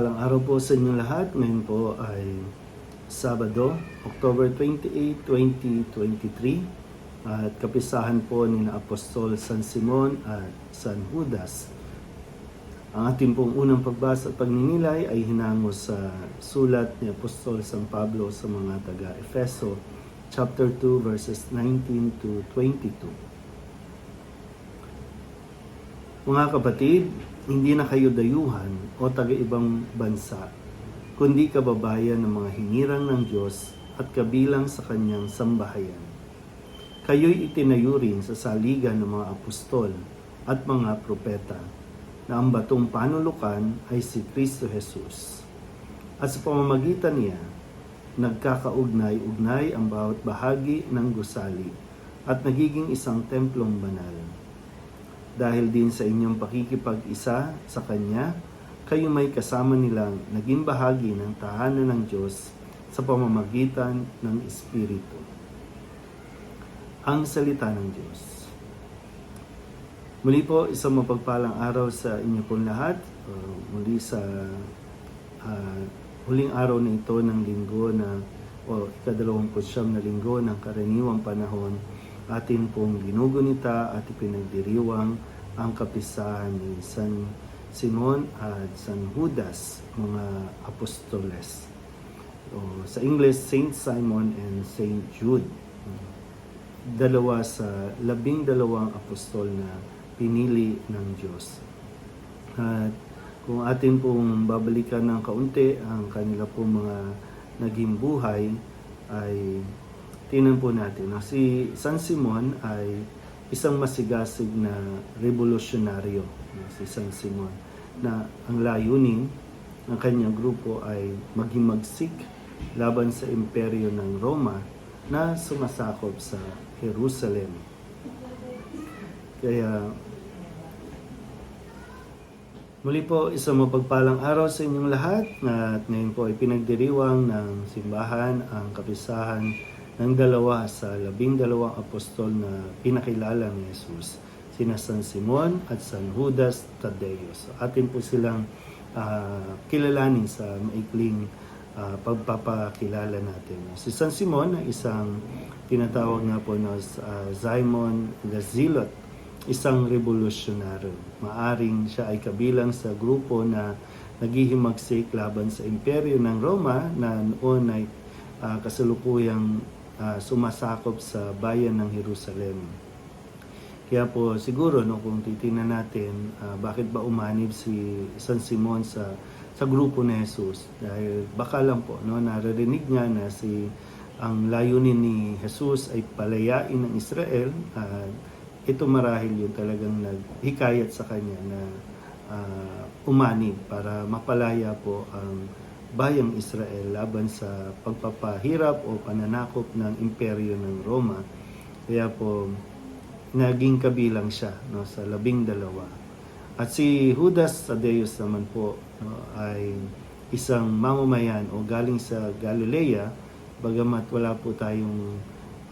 Mapagpalang araw po sa inyong lahat. Ngayon po ay Sabado, October 28, 2023 at kapisahan po ni na Apostol San Simon at San Judas. Ang ating pong unang pagbasa at pagninilay ay hinango sa sulat ni Apostol San Pablo sa mga taga-Efeso, chapter 2, verses 19 to 22. Mga kapatid, hindi na kayo dayuhan o taga-ibang bansa, kundi kababayan ng mga hinirang ng Diyos at kabilang sa kanyang sambahayan. Kayo'y itinayo rin sa saligan ng mga apostol at mga propeta na ang batong panulukan ay si Kristo Jesus. At sa pamamagitan niya, nagkakaugnay-ugnay ang bawat bahagi ng gusali at nagiging isang templong banal. Dahil din sa inyong pakikipag-isa sa Kanya, kayo may kasama nilang naging bahagi ng tahanan ng Diyos sa pamamagitan ng Espiritu. Ang Salita ng Diyos. Muli po, isang mapagpalang araw sa inyo pong lahat. Uh, muli sa uh, huling araw na ito ng linggo na o ikadalawamput siyam na linggo ng karaniwang panahon atin pong ginugunita at ipinagdiriwang ang kapisahan ni San Simon at San Judas, mga apostoles. O, sa English, Saint Simon and Saint Jude. Dalawa sa labing dalawang apostol na pinili ng Diyos. At kung atin pong babalikan ng kaunti ang kanila pong mga naging buhay, ay Tingnan po natin. No? Si San Simon ay isang masigasig na revolusyonaryo. No? Si San Simon na ang layunin ng kanyang grupo ay maghimagsik laban sa imperyo ng Roma na sumasakop sa Jerusalem. Kaya Muli po, isang mapagpalang araw sa inyong lahat at ngayon po ay pinagdiriwang ng simbahan ang kapisahan ng dalawa sa labing dalawang apostol na pinakilala ni Jesus, sina San Simon at San Judas Tadeo. So atin po silang uh, kilalanin sa maikling uh, pagpapakilala natin. Si San Simon ay isang tinatawag nga po na uh, Simon the Zealot, isang revolusyonaryo. Maaring siya ay kabilang sa grupo na naghihimagsik laban sa imperyo ng Roma na noon ay uh, kasalukuyang uh, sumasakop sa bayan ng Jerusalem. Kaya po siguro no kung titingnan natin uh, bakit ba umanib si San Simon sa sa grupo ni Jesus dahil baka lang po no naririnig niya na si ang layunin ni Jesus ay palayain ng Israel uh, ito marahil yung talagang naghikayat sa kanya na uh, umanib para mapalaya po ang bayang Israel laban sa pagpapahirap o pananakop ng imperyo ng Roma. Kaya po, naging kabilang siya no, sa labing dalawa. At si Judas Tadeus naman po no, ay isang mamamayan o galing sa Galilea, bagamat wala po tayong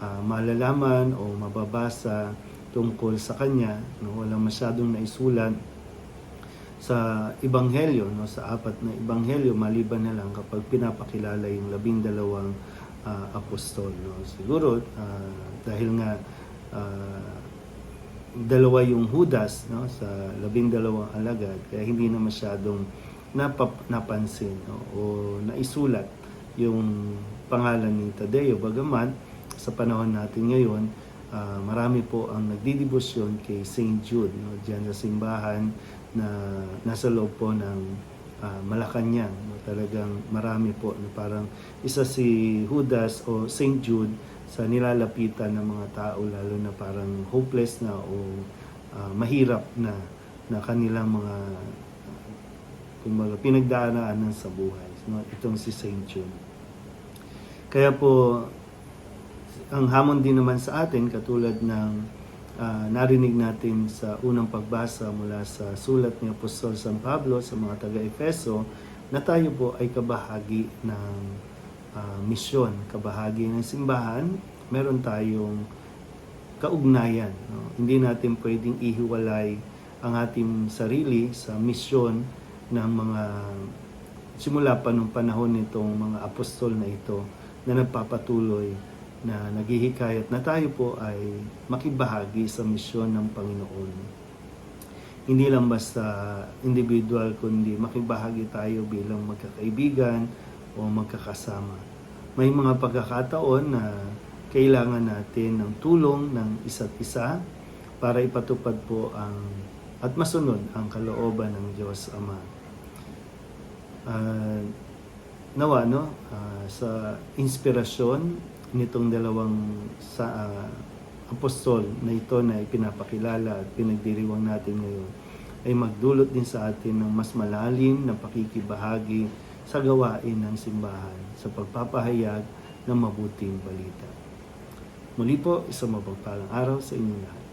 uh, malalaman o mababasa tungkol sa kanya, no, wala masyadong naisulat sa ebanghelyo no sa apat na ebanghelyo maliban na lang kapag pinapakilala yung labing dalawang uh, apostol no siguro uh, dahil nga uh, dalawa yung Judas no sa labing dalawang alagad kaya hindi na masyadong napap, napansin no, o naisulat yung pangalan ni Tadeo bagaman sa panahon natin ngayon uh, marami po ang nagdidibusyon kay St. Jude no diyan sa simbahan na nasa loob po ng uh, Malacanang. Talagang marami po. No? Parang isa si Judas o St. Jude sa nilalapitan ng mga tao lalo na parang hopeless na o uh, mahirap na na kanilang mga kumbaga pinagdaraanan sa buhay. No? Itong si St. Jude. Kaya po ang hamon din naman sa atin katulad ng uh, narinig natin sa unang pagbasa mula sa sulat ni Apostol San Pablo sa mga taga-Efeso na tayo po ay kabahagi ng uh, misyon, kabahagi ng simbahan, meron tayong kaugnayan. No? Hindi natin pwedeng ihiwalay ang ating sarili sa misyon ng mga simula pa nung panahon nitong mga apostol na ito na nagpapatuloy na naghihikayat na tayo po ay makibahagi sa misyon ng Panginoon. Hindi lang basta individual kundi makibahagi tayo bilang magkakaibigan o magkakasama. May mga pagkakataon na kailangan natin ng tulong ng isa't isa para ipatupad po ang at masunod ang kalooban ng Diyos Ama. Ah, nawa no ah, sa inspirasyon nitong dalawang sa ah, apostol na ito na ipinapakilala at pinagdiriwang natin ngayon ay magdulot din sa atin ng mas malalim na pakikibahagi sa gawain ng simbahan sa pagpapahayag ng mabuting balita. Muli po, isang mapagpalang araw sa inyong lahat.